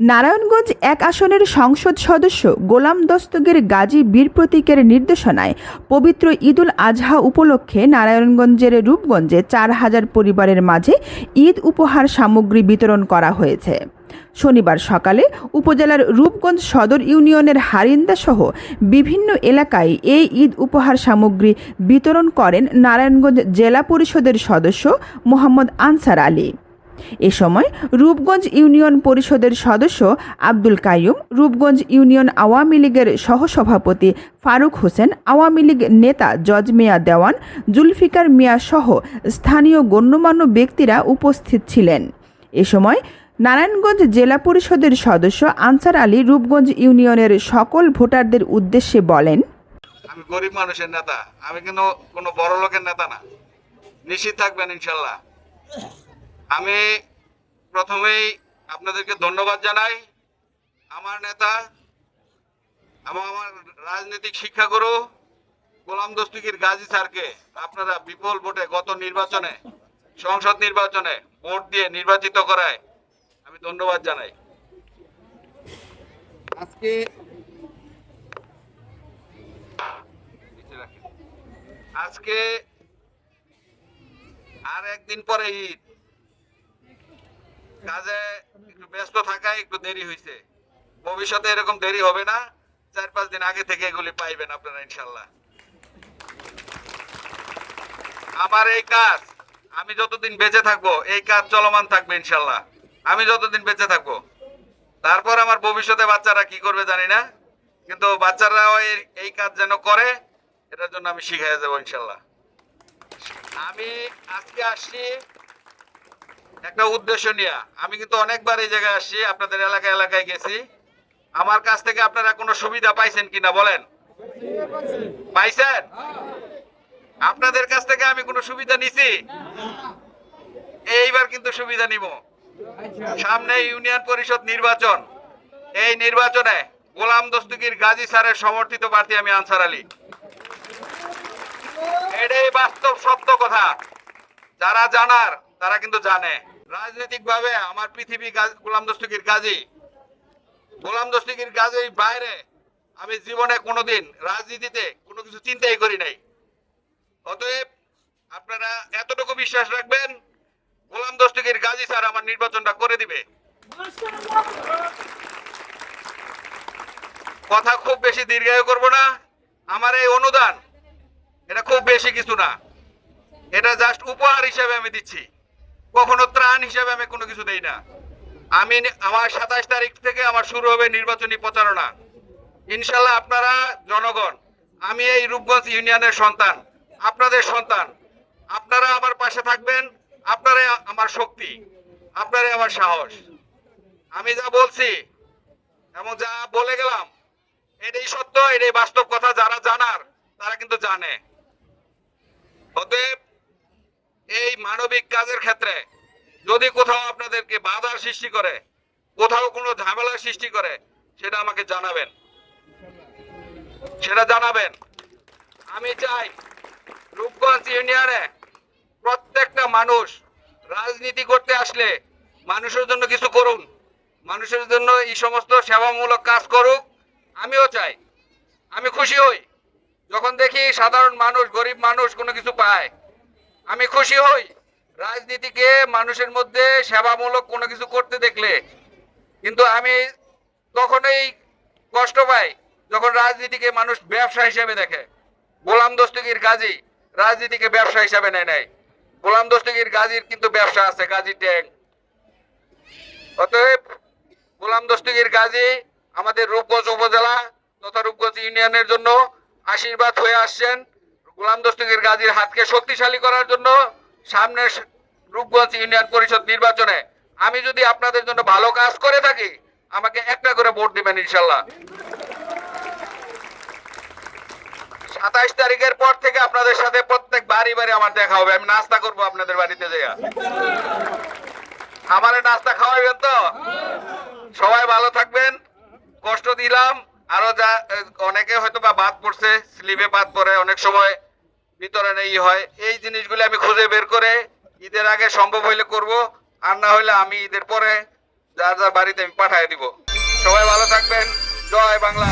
নারায়ণগঞ্জ এক আসনের সংসদ সদস্য গোলাম দস্তগের গাজী বীর প্রতীকের নির্দেশনায় পবিত্র ঈদুল আজহা উপলক্ষে নারায়ণগঞ্জের রূপগঞ্জে চার হাজার পরিবারের মাঝে ঈদ উপহার সামগ্রী বিতরণ করা হয়েছে। শনিবার সকালে উপজেলার রূপগঞ্জ সদর ইউনিয়নের হারিন্দা সহ বিভিন্ন এলাকায় এই ঈদ উপহার সামগ্রী বিতরণ করেন নারায়ণগঞ্জ জেলা পরিষদের সদস্য মোহাম্মদ আনসার আলী। এ সময় রূপগঞ্জ ইউনিয়ন পরিষদের সদস্য আব্দুল কাইয়ুম, রূপগঞ্জ ইউনিয়ন আওয়ামী লীগের সহসভাপতি ফারুক হোসেন, আওয়ামী লীগ নেতা জজ মিয়া দেওয়ান, জুলফিকার মিয়া সহ স্থানীয় গণ্যমান্য ব্যক্তিরা উপস্থিত ছিলেন। এ সময় নারায়ণগঞ্জ জেলা পরিষদের সদস্য আনসার আলী রূপগঞ্জ ইউনিয়নের সকল ভোটারদের উদ্দেশ্যে বলেন, আমি গরিব মানুষের নেতা, আমি কিন্তু কোনো বড় লোকের নেতা না। নিশ্চিত থাকবেন ইনশাল্লাহ। আমি প্রথমেই আপনাদেরকে ধন্যবাদ জানাই। আমার নেতা এবং আমার রাজনৈতিক শিক্ষাগুরু গোলাম দস্তুকির গাজী স্যারকে আপনারা বিপুল ভোটে গত নির্বাচনে, সংসদ নির্বাচনে ভোট দিয়ে নির্বাচিত করায় আমি ধন্যবাদ জানাই। আজকে আজকে আর একদিন পরে ঈদ। কাজে একটু ব্যস্ত থাকায় একটু দেরি হয়েছে ভবিষ্যতে এরকম দেরি হবে না, চার পাঁচ দিন আগে থেকে এগুলি পাইবেন আপনারা ইনশাল্লাহ আমার এই কাজ, আমি যতদিন বেঁচে থাকব, এই কাজ চলমান থাকবে ইনশাল্লাহ আমি যতদিন বেঁচে থাকব। তারপর আমার ভবিষ্যতে বাচ্চারা কি করবে জানি না, কিন্তু বাচ্চারা এই- এই কাজ যেন করে, এটার জন্য আমি শিখাই যাব ইনশাল্লাহ আমি আজকে আসছি একটা উদ্দেশ্য নিয়ে, আমি কিন্তু অনেকবার এই জায়গায় আসছি, আপনাদের এলাকা এলাকায় গেছি। আমার কাছ থেকে আপনারা কোনো সুবিধা পাইছেন কিনা বলেন? পাইছেন? আপনাদের কাছ থেকে আমি কোনো সুবিধা নিছি? এইবার কিন্তু সুবিধা নিব। সামনে ইউনিয়ন পরিষদ নির্বাচন। এই নির্বাচনে গোলাম দস্তুকির গাজী স্যারের সমর্থিত প্রার্থী আমি আনসার আলী। এটাই বাস্তব সত্য কথা। যারা জানার, তারা কিন্তু জানে। রাজনৈতিক ভাবে আমার পৃথিবী গোলাম দস্তুকির গাজী গোলাম দস্তুকির গাজীর বাইরে আমি জীবনে কোনোদিন রাজনীতিতে কোনো কিছু চিন্তাই করি নাই। অতএব আপনারা এতটুকু বিশ্বাস রাখবেন, গোলাম দস্তুকির গাজী স্যার আমার নির্বাচনটা করে দিবে। কথা খুব বেশি দীর্ঘায়ু করব না। আমার এই অনুদান, এটা খুব বেশি কিছু না। এটা জাস্ট উপহার হিসেবে আমি দিচ্ছি। কখনো ত্রাণ হিসেবে আমি কোনো কিছু দেই না। আমি আমার সাতাশ তারিখ থেকে আমার শুরু হবে নির্বাচনী প্রচারণা। ইনশাল্লাহ আপনারা, জনগণ, আমি এই রূপগঞ্জ ইউনিয়নের সন্তান, আপনাদের সন্তান, আপনারা আমার পাশে থাকবেন আপনারাই আমার শক্তি আপনারাই আমার সাহস। আমি যা বলছি, এবং যা বলে গেলাম, এটাই সত্য, এটাই বাস্তব কথা, যারা জানার, তারা কিন্তু জানে। অতএব মানবিক কাজের ক্ষেত্রে যদি কোথাও আপনাদেরকে বাধার সৃষ্টি করে, কোথাও কোনো ঝামেলার সৃষ্টি করে, সেটা আমাকে জানাবেন। সেটা জানাবেন। আমি চাই রূপগঞ্জ ইউনিয়নে প্রত্যেকটা মানুষ রাজনীতি করতে আসলে মানুষের জন্য কিছু করুন। মানুষের জন্য এই সমস্ত সেবামূলক কাজ করুক, আমিও চাই। আমি খুশি হই। যখন দেখি সাধারণ মানুষ, গরিব মানুষ কোনো কিছু পায় আমি খুশি হই। রাজনীতিকে মানুষের মধ্যে সেবামূলক কোনো কিছু করতে দেখলে। কিন্তু আমি তখনই কষ্ট পাই যখন রাজনীতিকে মানুষ ব্যবসা হিসেবে দেখে। গোলাম দস্তগীর গাজী রাজনীতিকে ব্যবসা হিসাবে নেয় নাই। গোলাম দস্তগীর গাজীর কিন্তু ব্যবসা আছে, গাজী ট্যাঙ্ক অতএব গোলাম দস্তগীর গাজী আমাদের রূপগঞ্জ উপজেলা তথা রূপগঞ্জ ইউনিয়নের জন্য আশীর্বাদ হয়ে আসছেন। গোলাম দস্তগীর গাজীর হাতকে শক্তিশালী করার জন্য সামনে রূপগঞ্জ ইউনিয়ন পরিষদ নির্বাচনে আমি যদি আপনাদের জন্য ভালো কাজ করে থাকি, আমাকে একটা করে ভোট দিবেন ইনশাল্লাহ। সাতাইশ তারিখের পর থেকে আপনাদের সাথে প্রত্যেক বাড়ি বাড়ি আমার দেখা হবে। আমি নাস্তা করব আপনাদের বাড়িতে যাইয়া আমারে নাস্তা খাওয়াইবেন তো? সবাই ভালো থাকবেন। কষ্ট দিলাম। আরও যা, অনেকে হয়তো বা বাদ পড়ছে, স্লিপে বাদ পড়ে। অনেক সময় বিতরণে ই হয় এই জিনিসগুলি আমি খুঁজে বের করে ঈদের আগে সম্ভব হইলে করব, আর না হইলে আমি ঈদের পরে যার যার বাড়িতে আমি পাঠিয়ে দিব। সবাই ভালো থাকবেন, জয় বাংলা।